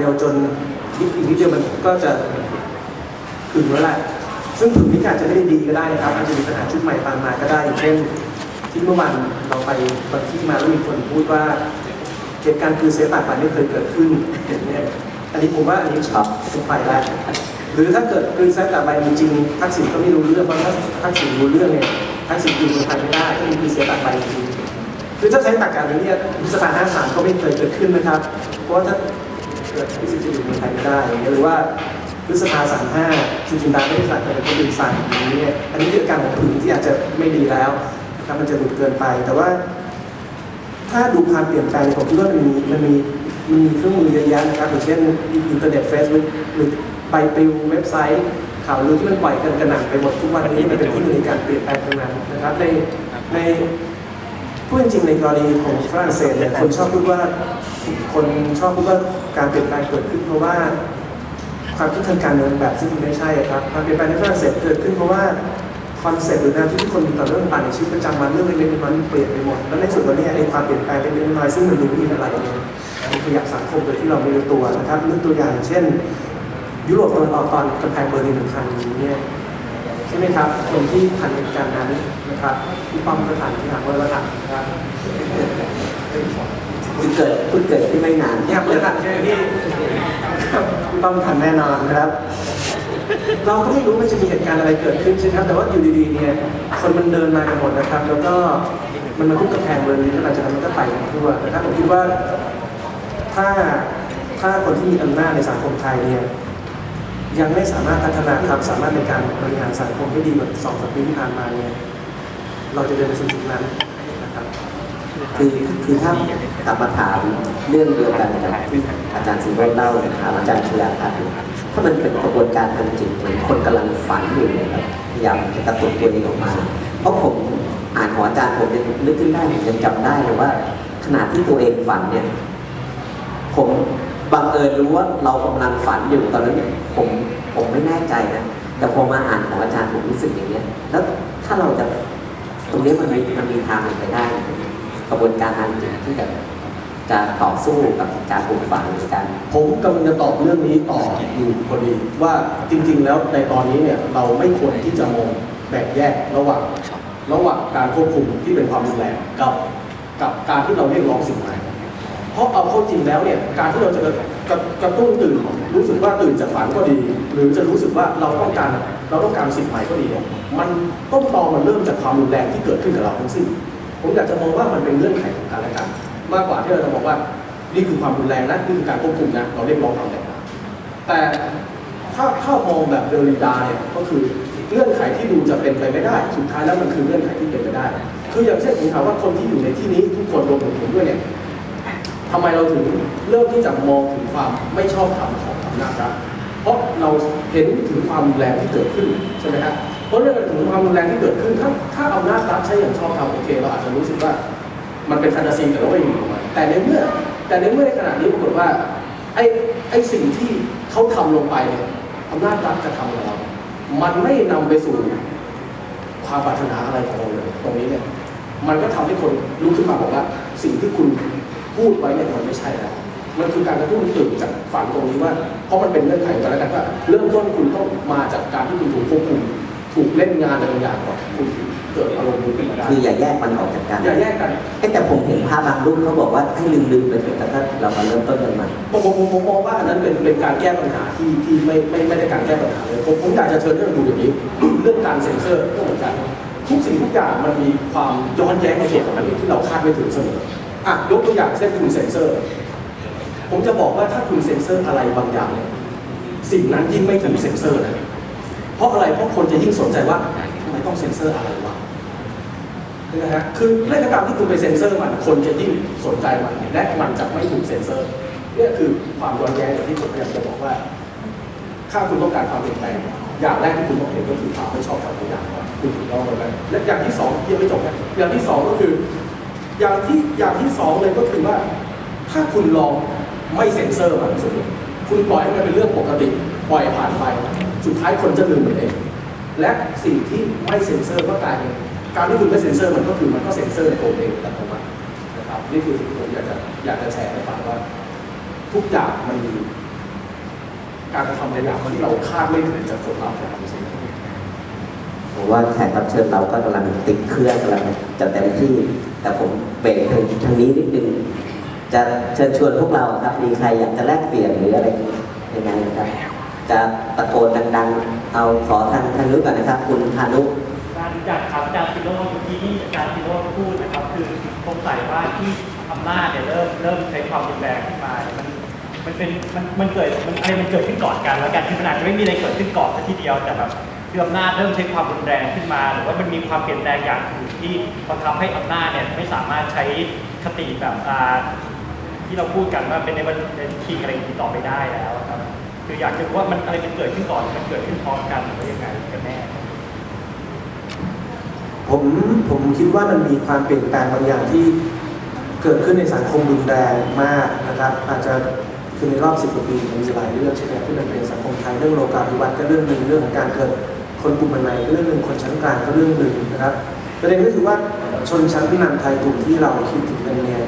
เดียวจนอีกนิดเดียวมันก็จะถึงแล้วแหละซึ่งถึงนี้อาจจะไม่ได้ดีก็ได้นะครับอาจจะมีปัญหาชุดใหม่ตามมาก็ได้อย่างเช่น ที่เมื่อวานเราไปบางที่มาแล้วมีคนพูดว่าเหตุการณ์คือเสียตัดไปไม่เคยเกิดขึ้นเนี่ยอันนี้ผมว่าอันนี้ช็อปเป็นไปแล้วหรือถ้าเกิดคือเสียตัดไปจริงๆทักษิณก็ไม่รู้เรื่องเพราะถ้าทักษิณรู้เรื่องเนี่ยทักษิณอยู่เมืองไทยไม่ได้ก็คือเสียตัดไปจริงคือถ้าใช้ตรรกการนี้เนี่ยพฤษภาห้าสามก็ไม่เคยเกิดขึ้นนะครับ เพราะว่าถ้า เกิดพิสิทธิ์จะอยู่เมืองไทยไม่ได้อย่างเงี้ยหรือว่าพฤษภาสามห้าสุจินดาไม่ได้สั่งแต่เป็นคนอื่นสั่งอย่างนี้เนี่ยอันนี้คือการของผืนที่อาจจะไม่ดีแล้วนะครับมันจะหลุดเกินไป แต่ว่า ถ้าดูความเปลี่ยนแปลงผมคิดว่ามันมีมันมีมันมีเครื่องมือเยอะแยะนะครับอย่างเช่นอินเทอร์เน็ตเฟซบุ๊กหรือใบปลิวเว็บไซต์ ข่าวลือที่มันปล่อยกันกระหน่ำไปหมดทุกวันนี้มันเป็นที่มือในการเปลี่ยนแปลงทั้งนั้นนะครับในในพูดจริงในกรณีของฝรั่งเศสเนี่ยคนชอบพูดว่า คนชอบพูดว่าการเปลี่ยนแปลงเกิดขึ้นเพราะว่า ความคิดทางการเมืองแบบซึ่งมันไม่ใช่ครับความเปลี่ยนแปลงในฝรั่งเศสเกิดขึ้นเพราะว่าคอนเซ็ปต์หรือแนวที่ทุกคนมีต่อเรื่องต่างในชีวิตประจำวันเรื่องเล็กๆน้อยๆมันเปลี่ยนไปหมดแล้วในส่วนตัวนี้ไอ้ความเปลี่ยนแปลงเล็กน้อยซึ่งมันดูไม่มีอะไรเนี่ยมันขยับสังคมโดยที่เราไม่รู้ตัวนะครับยกตัวอย่างเช่น ยุโรปตะวันออกตอนกำแพงเบอร์ลินหนึ่งครั้งนี้เนี่ยใช่ไหมครับคนที่ผ่านเหตุการณ์นั้นนะครับที่ป้อมก็ทันที่หางเมื่อก็ทันนะครับ เกิดคุณเกิดที่ไม่นานที่หางเมื่อทันใช่ไหมพี่ครับพี่ป้อมทันแน่นอนนะครับ เราก็ไม่รู้มันจะมีเหตุการณ์อะไรเกิดขึ้นใช่ไหมครับ แต่ว่าอยู่ดีๆเนี่ยคนมันเดินมากันหมดนะครับ แล้วก็มันมาทุบกระแพงเบอร์ลินแล้วหลังจากนั้นมันก็ไปกันทั่วนะครับผมคิดว่าถ้าถ้าคนที่มีอำนาจในสังคมไทยเนี่ยยังไม่สามารถพัฒนาความสามารถในการบริหารสังคมให้ดีกว่าสองสามปีที่ผ่านมาเนี่ยเราจะเดินไปสู่จุดนั้นนะครับคือคือถ้า กลับมาถามเรื่องเดียวกันกับที่อาจารย์สิโรจน์เล่าถามอาจารย์ชยาพัฒน์ถ้ามันเป็นกระบวนการทางจิตเหมือนคนกำลังฝันอยู่เนี่ยครับพยายามจะกระตุกตัวเองออกมา เพราะผมอ่านของอาจารย์ผมยังนึกขึ้นได้ผมยังจำได้เลยว่า ขณะที่ตัวเองฝันเนี่ย ผมบังเอิญรู้ว่าเรากำลังฝันอยู่ตอนนั้นผมผมไม่แน่ใจนะแต่พอมาอ่านของอาจารย์ผมรู้สึกอย่างเนี้ยแล้วถ้าเราจะตรงนี้มันมีมันมีทางเป็นไปได้กระบวนการทางจิตที่จะ จะต่อสู้กับการปลูกฝังหรือการ ผมกำลังจะตอบเรื่องนี้ต่ออยู่พอดีว่าจริง ๆ แล้วในตอนนี้เนี่ยเราไม่ควรที่จะมองแบ่งแยกระหว่างระหว่างการควบคุมที่เป็นความรุนแรงกับกับการที่เราเรียกร้องสิ่งใหม่เพราะเอาเข้าจริงแล้วเนี่ยการที่เราจะกระกระตุ้นตื่นรู้สึกว่าตื่นจากฝันก็ดี หรือจะรู้สึกว่าเราต้องการเราต้องการสิ่งใหม่ก็ดีเนี่ยมันต้นตอมันเริ่มจากความรุนแรงที่เกิดขึ้นกับเราทั้งสิ้นผมอยากจะมองว่ามันเป็นเงื่อนไขของกันและกัน มากกว่าที่เราจะบอกว่า นี่คือความรุนแรงนะนี่คือการควบคุมนะเราเรียกร้องความแตกต่างแต่ถ้าถ้ามองแบบเดลิดาเนี่ยก็คือเงื่อนไขที่ดูจะเป็นไปไม่ได้ สุดท้ายแล้วมันคือเงื่อนไขที่เป็นไปได้ คืออย่างเช่นผมถามว่าคนที่อยู่ในที่นี้ทุกคนรวมถึงผมด้วยเนี่ยทำไมเราถึงเริ่มที่จะมองถึงความไม่ชอบธรรมของอำนาจรัฐเพราะเราเห็นถึงความรุนแรงที่เกิดขึ้นใช่ไหมฮะเพราะเรื่องถึงความรุนแรงที่เกิดขึ้น ถ้าถ้าอำนาจรัฐใช้อย่างชอบธรรมโอเค เราอาจจะรู้สึกว่า มันเป็นแฟนตาซีแต่เราไม่มีของมันแต่ในเมื่อ แต่ในเมื่อในขณะนี้ปรากฏว่าไอ้ไอ้สิ่งที่เขาทำลงไปเนี่ยอำนาจรัฐกระทำกับเรา มันไม่นำไปสู่ความปรารถนาอะไรของเราเลยตรงนี้เนี่ยมันก็ทำให้คนลุกขึ้นมาบอกว่า สิ่งที่คุณพูดไว้เนี่ยมันไม่ใช่แล้วมันคือการกระตุ้นตื่นจากฝันตรงนี้ว่าเพราะมันเป็นเงื่อนไขกันแล้วกันว่าเริ่มต้นคุณต้องมาจากการที่คุณถูกควบคุมถูกเล่นงานอะไรบางอย่างก่อนคุณ เกิดอารมณ์นี้ขึ้นมาได้คืออย่าแยกมันออกจากกันอย่าแยกกันเอ๊ะแต่ผมเห็นภาพบางรูปเขาบอกว่าให้ลืมลืมๆไปเถอะแล้วก็เรามาเริ่มต้นกันใหม่ผมผมผมผมมองว่าอันนั้นเป็นเป็นการแก้ปัญหาที่ที่ไม่ไม่ไม่ได้การแก้ปัญหาเลยผมผมอยากจะเชิญให้เราดูอย่างนี้ เรื่องการเซ็นเซอร์ก็เหมือนกันทุกสิ่งทุกอย่างมันมีความย้อนแย้งในเหตุการณ์ที่เราคาดไม่ถึงเสมออะยกตัวอย่างเช่นคุณเซ็นเซอร์ ผมจะบอกว่าถ้าคุณเซ็นเซอร์อะไรบางอย่างเนี่ยสิ่งนั้นยิ่งไม่ถึงเซ็นเซอร์นะเพราะอะไรเพราะคนจะยิ่งสนใจว่าทำไมต้องเซ็นเซอร์อะไรวะ นะฮะคือเรื่องการที่คุณไปเซ็นเซอร์มันคนจะยิ่งสนใจมันและมันจะไม่ถูกเซ็นเซอร์นี่คือความย้อนแย้งอย่างที่ผมพยายามจะบอกว่า ถ้าคุณต้องการความเปลี่ยนแปลงอย่างแรกที่คุณต้องเห็นก็คือความไม่ชอบธรรมทุกอย่างว่าคุณถูกต้องแล้วและอย่างที่สองยังไม่จบนะอย่างที่สองก็คือ อย่างที่อย่างที่สองเลยก็คือว่า ถ้าคุณลองไม่เซ็นเซอร์มันสมมติคุณปล่อยให้มันเป็นเรื่องปกติปล่อยผ่านไป สุดท้ายคนจะลืมมันเอง และสิ่งที่ไม่เซ็นเซอร์ก็กลายเป็น การที่คุณไม่เซ็นเซอร์มันก็คือมันก็เซ็นเซอร์ในตัวเองแต่ผมนะครับนี่คือสิ่งที่ผมอยากจะอยากจะแชร์ให้ฟังว่า ทุกอย่างมันมีบางอย่างที่เราคาดไม่ถึงจากคนรับนะครับผมว่าแขกรับเชิญเราก็กำลังติดเครื่องกำลังจะเต็มที่ แต่ผมเบรกทางทางนี้นิดนึงจะเชิญชวนพวกเราครับ มีใครอยากจะแลกเปลี่ยนหรืออะไรยังไงนะครับ จะตะโกนดัง ๆ เอาขอทางทางนู้นก่อนนะครับ คุณพานุ จากครับอาจารย์ซิโร่เมื่อกี้ที่อาจารย์ซิโร่พูดนะครับ คือสงสัยว่าที่อำนาจเนี่ยเริ่มเริ่มใช้ความรุนแรงขึ้นมาเนี่ยมันมันเป็นมันมันเกิดมันอะไรมันเกิดขึ้นก่อนกัน แล้วกันคือมันอาจจะไม่มีอะไรเกิดขึ้นก่อนสักทีเดียวแต่แบบคืออำนาจเริ่มใช้ความรุนแรงขึ้นมา หรือว่ามันมีความเปลี่ยนแปลงอย่างอื่นที่บังคับให้อำนาจเนี่ยไม่สามารถใช้คติแบบที่เราพูดกันว่าเป็นในวันเป็นคิงอะไรอย่างนี้ต่อไปได้แล้วครับคืออยากจะรู้ว่ามันอะไรมันเกิดขึ้นก่อนมันเกิดขึ้นพร้อมกันหรือว่ายังไงกันแน่ ผมผมคิดว่ามันมีความเปลี่ยนแปลงบางอย่างที่เกิดขึ้นในสังคมรุนแรงมากนะครับอาจจะคือในรอบสิบกว่าปีมันมีหลายเรื่องใช่ไหมที่มันเป็นสังคมไทยเรื่องโลกาภิวัตน์ก็เรื่องหนึ่งเรื่องของการเกิดคนกลุ่มใหม่ๆก็เรื่องหนึ่งคนชั้นกลางก็เรื่องหนึ่งนะครับประเด็นก็คือว่าชนชั้นนำไทยกลุ่มที่เราคิดถึงกันเนี่ย